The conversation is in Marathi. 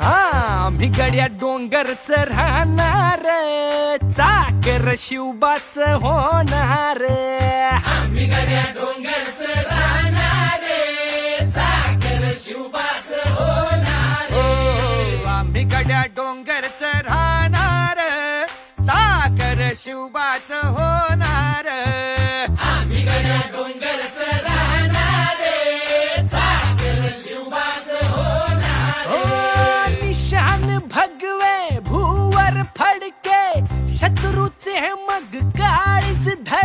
आम्ही गड्या डोंगरच राहणार चाकर शिवबाच होणार आम्ही गड्या डोंगर गड्या डोंगर राहणार. साखर शिवबाच होणार. राहणार. साखर शिवबाच होणार. हो, निशान फडके शत्रुचे मग काळीच धर